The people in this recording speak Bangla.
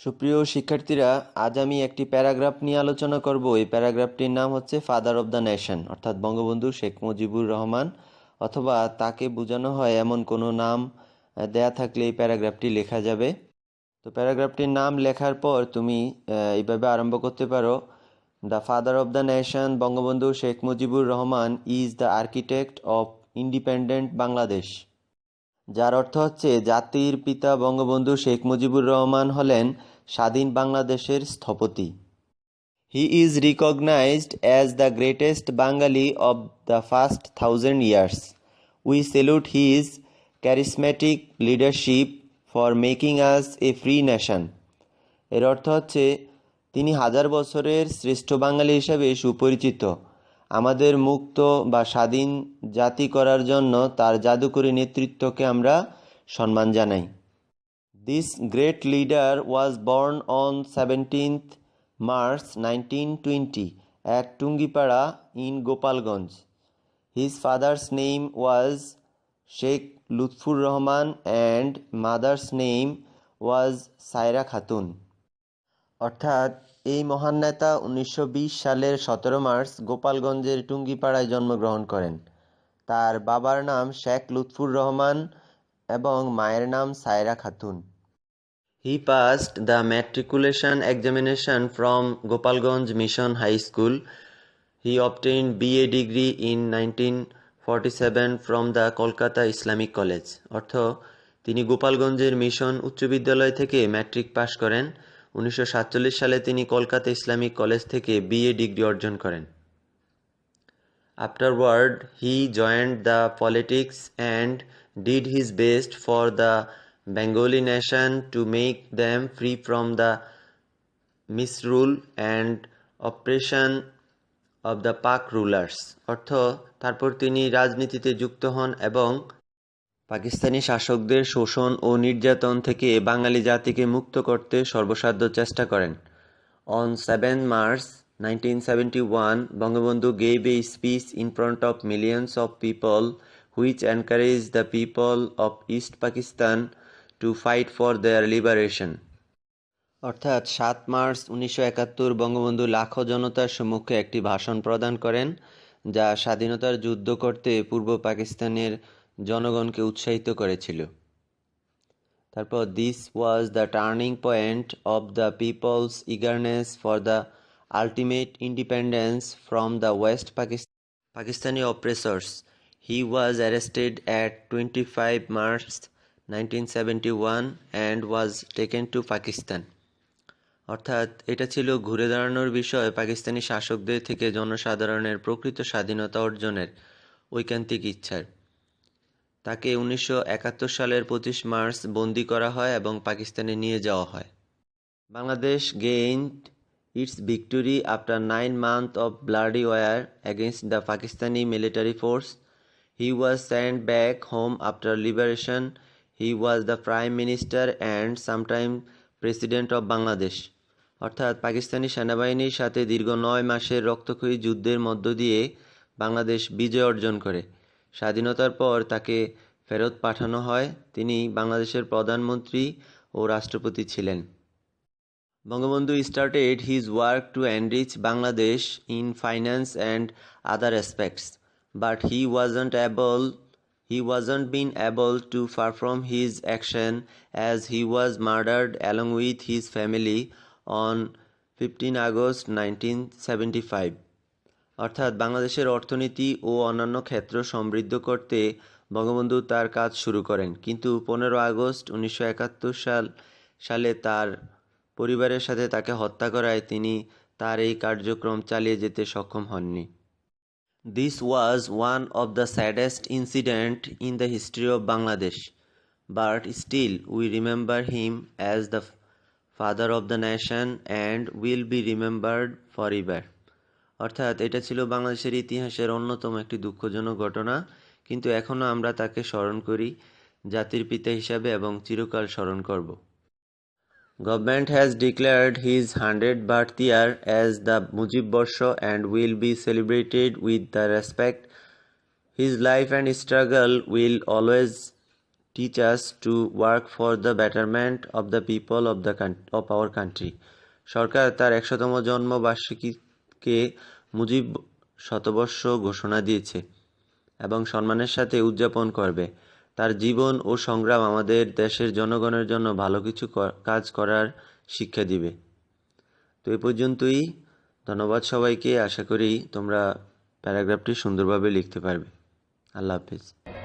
সুপ্রিয় শিক্ষার্থীরা, আজ আমি একটি প্যারাগ্রাফ নিয়ে আলোচনা করব। এই প্যারাগ্রাফটির নাম হচ্ছে ফাদার অব দ্য নেশন অর্থাৎ বঙ্গবন্ধু শেখ মুজিবুর রহমান, অথবা তাকে বোঝানো হয় এমন কোনো নাম দেয়া থাকলে এই প্যারাগ্রাফটি লেখা যাবে। তো প্যারাগ্রাফটির নাম লেখার পর তুমি এইভাবে আরম্ভ করতে পারো। The father of the nation Bangabandhu Sheikh Mujibur Rahman is the architect of independent Bangladesh যার অর্থ হচ্ছে জাতির পিতা বঙ্গবন্ধু শেখ মুজিবুর রহমান হলেন স্বাধীন বাংলাদেশের স্থপতি। He is recognised as the greatest Bangali of the first thousand years we salute his charismatic leadership for making us a free nation এর অর্থ হচ্ছে, তিনি হাজার বছরের শ্রেষ্ঠ বাঙালি হিসাবে সুপরিচিত। আমাদের মুক্ত বা স্বাধীন জাতি করার জন্য তার জাদুকরী নেতৃত্বকে আমরা সম্মান জানাই। This great leader was born on seventeenth March nineteen twenty at Tungipara in Gopalganj his father's name was Sheikh Lutfur Rahman and mother's name was Sayra Khatun অর্থাৎ এই মহান নেতা উনিশশো বিশ সালের সতেরো মার্চ গোপালগঞ্জের টুঙ্গিপাড়ায় জন্মগ্রহণ করেন। তার বাবার নাম শেখ লুৎফুর রহমান এবং মায়ের নাম Sayra Khatun. He passed the matriculation examination from Gopalganj mission high school. He obtain BA degree in nineteen forty seven from the Kolkata Islamic college. অর্থ, তিনি গোপালগঞ্জের মিশন উচ্চ বিদ্যালয় থেকে ম্যাট্রিক পাশ করেন। উনিশশো সাতচল্লিশ সালে তিনি কলকাতা ইসলামিক কলেজ থেকে বিএ ডিগ্রি অর্জন করেন। Afterward he joined the politics and did his best for the Bengali nation to make them free from the misrule and operation of the Pak rulers অর্থ, তারপর তিনি রাজনীতিতে যুক্ত হন এবং পাকিস্তানি শাসকদের শোষণ ও নির্যাতন থেকে বাঙালি জাতিকে মুক্ত করতে সর্বসাধ্য চেষ্টা করেন। On seven March nineteen seventy one Bangabandhu gave a speech in front of millions of people which encourage the people of east Pakistan to fight for their liberation অর্থাৎ সাত মার্চ উনিশশো একাত্তর, বঙ্গবন্ধু লাখো জনতার সম্মুখে একটি ভাষণ প্রদান করেন, যা স্বাধীনতার যুদ্ধ করতে পূর্ব পাকিস্তানের জনগণকে উৎসাহিত করেছিল। তারপর this was the turning point of the people's eagerness for the ultimate independence from the west Pakistan Pakistani oppressors he was arrested at twenty five March nineteen seventy one and was taken to Pakistan অর্থাৎ এটা ছিল ঘুরে দাঁড়ানোর বিষয় পাকিস্তানি শাসকদের থেকে জনসাধারণের প্রকৃত স্বাধীনতা অর্জনের ঐকান্তিক ইচ্ছার। তাকে উনিশশো একাত্তর সালের পঁচিশ মার্চ বন্দি করা হয় এবং পাকিস্তানে নিয়ে যাওয়া হয়। Bangladesh gained its victory after nine month of bloody war against the Pakistani military force. He was send back home after liberation. He was the prime minister and sometime president of Bangladesh. অর্থাৎ পাকিস্তানি সেনাবাহিনীর সাথে দীর্ঘ নয় মাসের রক্তক্ষয়ী যুদ্ধের মধ্য দিয়ে বাংলাদেশ বিজয় অর্জন করে। স্বাধীনতার পর তাকে ফেরত পাঠানো হয়। তিনি বাংলাদেশের প্রধানমন্ত্রী ও রাষ্ট্রপতি ছিলেন। Bangabandhu started his work to enrich Bangladesh in finance and other aspects, but he wasn't able he wasn't been able to perform his action as he was murdered along with his family on fifteen August nineteen seventy five. অর্থাৎ বাংলাদেশের অর্থনীতি ও অন্যান্য ক্ষেত্র সমৃদ্ধ করতে বঙ্গবন্ধু তার কাজ শুরু করেন। কিন্তু পনেরো আগস্ট উনিশশো একাত্তর সাল, সালে তার পরিবারের সাথে তাকে হত্যা করায় তিনি তার এই কার্যক্রম চালিয়ে যেতে সক্ষম হননি। This was one of the saddest incident in the history of Bangladesh but still we remember him as the father of the nation and will be remembered for ever অর্থাৎ এটা ছিল বাংলাদেশের ইতিহাসের অন্যতম একটি দুঃখজনক ঘটনা। কিন্তু এখনও আমরা তাকে স্মরণ করি, জাতির পিতা হিসাবে এবং চিরকাল স্মরণ করব। Government has declared his hundred birth year as the Mujib Borsho and will be celebrated with the respect his life and struggle will always teachers to work for the betterment of the people of the of our country সরকার তার একশোতম জন্মবার্ষিকী জন্মবার্ষিকীকে মুজিব শতবর্ষ ঘোষণা দিয়েছে এবং সম্মানের সাথে উদযাপন করবে। তার জীবন ও সংগ্রাম আমাদের দেশের জনগণের জন্য ভালো কিছু কাজ করার শিক্ষা দিবে। তো এই পর্যন্তই। ধন্যবাদ সবাইকে। আশা করি তোমরা প্যারাগ্রাফটি সুন্দরভাবে লিখতে পারবে। আল্লাহ হাফিজ।